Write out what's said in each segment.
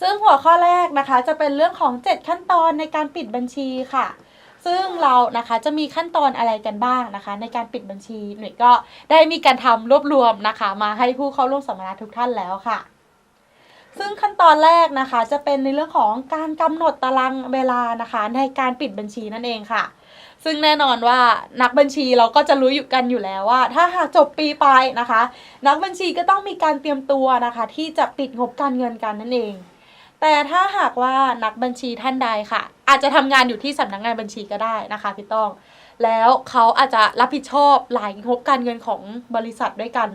ซึ่งหัวข้อแรกนะคะจะเป็นเรื่องของ 7 ขั้นตอนในการปิดบัญชีค่ะ ซึ่งเรานะคะจะมีขั้นตอนอะไรกันบ้างนะคะ ในการปิดบัญชีหน่วยก็ได้มีการทำรวบรวมนะคะ มาให้ผู้เข้าร่วมสัมมนาทุกท่านแล้วค่ะ ซึ่งขั้นตอนแรกนะคะจะเป็นในเรื่องของการกำหนดตารางเวลานะคะ ในการปิดบัญชีนั่นเองค่ะซึ่งแน่นอนว่านักบัญชีเราก็จะรู้อยู่กันอยู่แล้วว่า ถ้าหากจบปีไปนะคะ นักบัญชีก็ต้องมีการเตรียมตัวนะคะ ที่จะปิดงบการเงินกันนั่นเอง แต่ถ้าหากว่านักบัญชีท่านใดค่ะ อาจจะทำงานอยู่ที่สำนักงานบัญชีก็ได้นะคะพี่ต้อง แล้วเขาอาจจะรับผิดชอบหลายงบการเงินของบริษัทด้วยกัน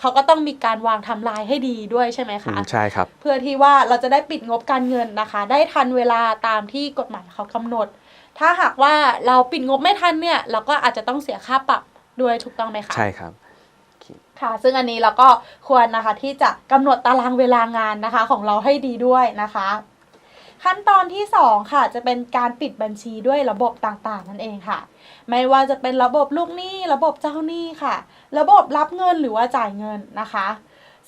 เขาก็ต้องมีการวางไทำลายให้ดีด้วยใช่ไหมอืคะมใช่ครับ เพื่อที่ว่าเราจะได้ปิดงบการเงินนะคะ ได้ทันเวลาตามที่กฎหมายเขากำหนด ถ้าหากว่าเราปิดงบไม่ทันเนี่ย เราก็อาจจะต้องเสียค่าปรับด้วยถูกต้องไหมคะใช่ครับ ค่ะ ซึ่งอันนี้เราก็ควรนะคะที่จะกำหนดตารางเวลางานนะคะ ของเราให้ดีด้วยนะคะ ขั้นตอนที่สองค่ะ จะเป็นการปิดบัญชีด้วยระบบต่างๆ นั่นเองค่ะ ไม่ว่าจะเป็นระบบลูกหนี้ระบบเจ้าหนี้ค่ะ ระบบรับเงินหรือว่าจ่ายเงินนะคะ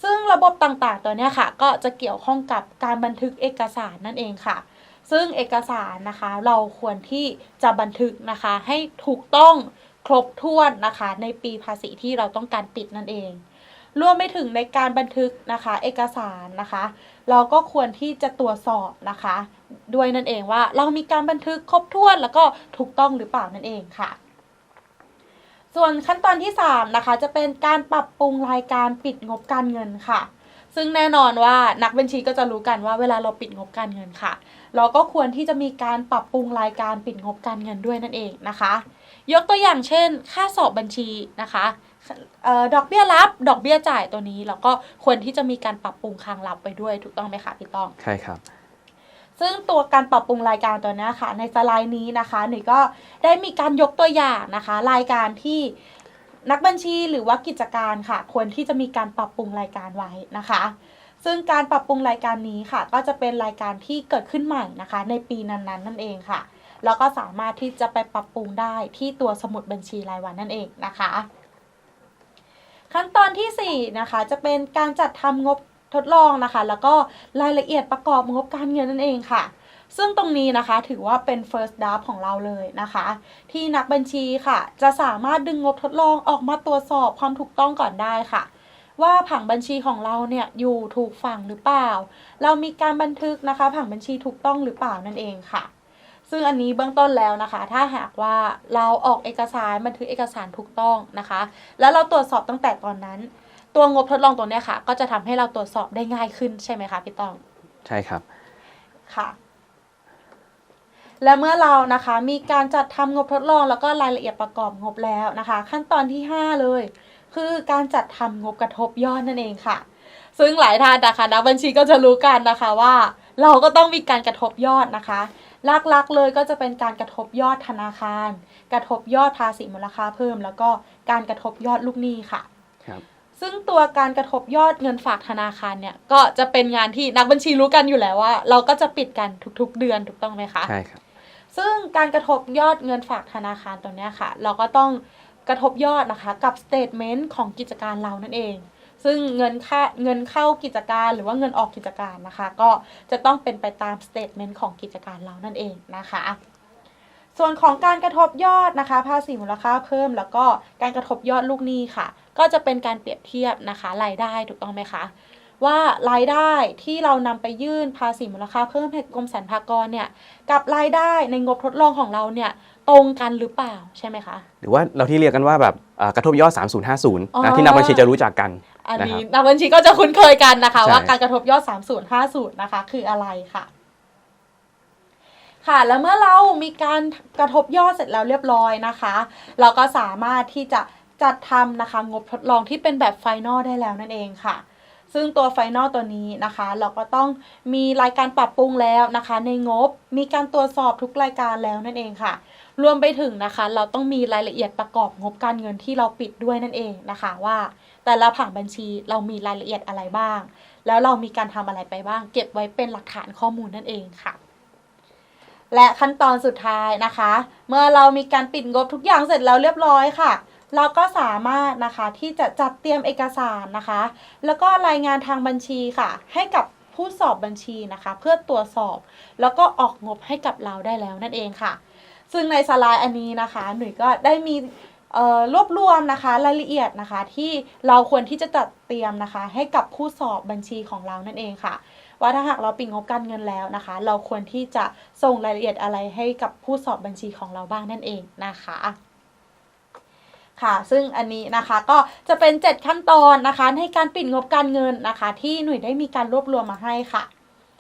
ซึ่งระบบต่างๆ ตัวนี้ค่ะ ก็จะเกี่ยวข้องกับการบันทึกเอกสารนั่นเองค่ะซึ่งเอกสารนะคะเราควรที่จะบันทึกนะคะให้ถูกต้อง ครบถ้วนนะคะ ในปีภาษีที่เราต้องการปิดนั่นเองรวมไปถึงในการบันทึกนะคะ เอกสารนะคะ เราก็ควรที่จะตรวจสอบนะคะ ด้วยนั่นเองว่าเรามีการบันทึกครบถ้วนแล้วก็ถูกต้องหรือเปล่านั่นเองค่ะ ส่วนขั้นตอนที่ 3 นะคะ จะเป็นการปรับปรุงรายการปิดงบการเงินค่ะ ซึ่งแน่นอนว่านักบัญชีก็จะรู้กันว่าเวลาเราปิดงบการเงินค่ะ เราก็ควรที่จะมีการปรับปรุงรายการปิดงบการเงินด้วยนั่นเองนะคะ ยกตัวอย่างเช่น ค่าสอบบัญชีนะคะเออดอกเบี้ยรับ ดอกเบี้ยจ่ายตัวนี้เราก็ควรที่จะมีการปรับปรุงคางรับไปด้วยถูกต้องไหมคะพี่ต้องใช่ครับซึ่งตัวการปรับปรุงรายการตัวเนี้ยค่ะ ในสไลด์นี้นะคะหนูก็ได้มีการยกตัวอย่างนะคะ รายการที่นักบัญชีหรือว่ากิจการค่ะ ควรที่จะมีการปรับปรุงรายการไว้นะคะ ซึ่งการปรับปรุงรายการนี้ค่ะ ก็จะเป็นรายการที่เกิดขึ้นใหม่นะคะ ในปีนั้นๆ นั่นเองค่ะ แล้วก็สามารถที่จะไปปรับปรุงได้ที่ตัวสมุดบัญชีรายวันนั่นเองนะคะ ขั้นตอนที่4นะคะจะเป็นการจัดทำงบทดลองนะคะ แล้วก็รายละเอียดประกอบงบการเงินนั่นเองค่ะซึ่งตรงนี้นะคะถือว่าเป็น first draft ของเราเลยนะคะ ที่นักบัญชีค่ะ จะสามารถดึงงบทดลองออกมาตรวจสอบความถูกต้องก่อนได้ค่ะ ว่าผังบัญชีของเราเนี่ยอยู่ถูกฝั่งหรือเปล่า เรามีการบันทึกนะคะ ผังบัญชีถูกต้องหรือเปล่านั่นเองค่ะ ซึ่งอันนี้เบื้องต้นแล้วนะคะ ถ้าหากว่าเราออกเอกสารบันทึกเอกสารถูกต้องนะคะ แล้วเราตรวจสอบตั้งแต่ตอนนั้น ตัวงบทดลองตัวเนี้ยค่ะ ก็จะทำให้เราตรวจสอบได้ง่ายขึ้นใช่ไหมคะพี่ต้อง ใช่ครับค่ะและเมื่อเรานะคะมีการจัดทำงบทดลองแล้วก็รายละเอียดประกอบงบแล้วนะคะ ขั้นตอนที่ 5 เลย คือการจัดทำงบกระทบยอดนั่นเองค่ะ ซึ่งหลายท่านนะคะนักบัญชีก็จะรู้กันนะคะว่า เราก็ต้องมีการกระทบยอดนะคะหลักๆเลยก็จะเป็นการกระทบยอดธนาคาร กระทบยอดภาษีมูลค่าเพิ่ม แล้วก็การกระทบยอดลูกหนี้ค่ะครับซึ่งตัวการกระทบยอดเงินฝากธนาคารเนี่ยก็จะเป็นงานที่นักบัญชีรู้กันอยู่แล้วว่า เราก็จะปิดกันทุกๆเดือนถูกต้องไหมคะใช่ครับซึ่งการกระทบยอดเงินฝากธนาคารตัวเนี้ยค่ะ เราก็ต้องกระทบยอดนะคะกับสเตทเมนต์ของกิจการเรานั่นเอง ซึ่งเงินค่าเงินเข้ากิจการหรือว่าเงินออกกิจการนะคะ ก็จะต้องเป็นไปตามสเตทเมนต์ของกิจการเรานั่นเองนะคะส่วนของการกระทบยอดนะคะ ภาษีมูลค่าเพิ่มแล้วก็การกระทบยอดลูกหนี้ค่ะ ก็จะเป็นการเปรียบเทียบนะคะรายได้ถูกต้องไหมคะว่ารายได้ที่เรานำไปยื่นภาษีมูลค่าเพิ่มให้กรมสรรพากรเนี่ยกับรายได้ในงบทดลองของเราเนี่ยตรงกันหรือเปล่าใช่ไหมคะ หรือว่าเราที่เรียกกันว่าแบบเอ่อกระทบยอดอ๋อ3050นะที่นักบัญชีจะรู้จักกัน อันนี้นะครับนักบัญชีก็จะคุ้นเคยกันนะคะใช่ว่าการกระทบยอด 3050 นะคะ คืออะไรค่ะค่ะแล้วเมื่อเรามีการกระทบยอดเสร็จแล้วเรียบร้อยนะคะ เราก็สามารถที่จะจัดทำนะคะ งบทดลองที่เป็นแบบไฟนอลได้แล้วนั่นเองค่ะ ซึ่งตัวไฟนอลตัวนี้นะคะ เราก็ต้องมีรายการปรับปรุงแล้วนะคะ ในงบมีการตรวจสอบทุกรายการแล้วนั่นเองค่ะ รวมไปถึงนะคะ เราต้องมีรายละเอียดประกอบงบการเงินที่เราปิดด้วยนั่นเองนะคะว่า แต่ละผังบัญชีเรามีรายละเอียดอะไรบ้าง แล้วเรามีการทำอะไรไปบ้าง เก็บไว้เป็นหลักฐานข้อมูลนั่นเองค่ะ และขั้นตอนสุดท้ายนะคะ เมื่อเรามีการปิดงบทุกอย่างเสร็จแล้วเรียบร้อยค่ะเราก็สามารถนะคะที่จะจัดเตรียมเอกสารนะคะ แล้วก็รายงานทางบัญชีค่ะ ให้กับผู้สอบบัญชีนะคะ เพื่อตรวจสอบ แล้วก็ออกงบให้กับเราได้แล้วนั่นเองค่ะ ซึ่งในสไลด์อันนี้นะคะ หนุ่ยก็ได้มีรวบรวมนะคะรายละเอียดนะคะที่เราควรที่จะจัดเตรียมนะคะ ให้กับผู้สอบบัญชีของเรานั่นเองค่ะ ว่าถ้าหากเราปิดงบการเงินแล้วนะคะ เราควรที่จะส่งรายละเอียดอะไรให้กับผู้สอบบัญชีของเราบ้างนั่นเองนะคะค่ะ ซึ่งอันนี้นะคะก็จะเป็น 7 ขั้นตอนนะคะ ในการปิดงบการเงินนะคะ ที่หน่วยได้มีการรวบรวมมาให้ค่ะ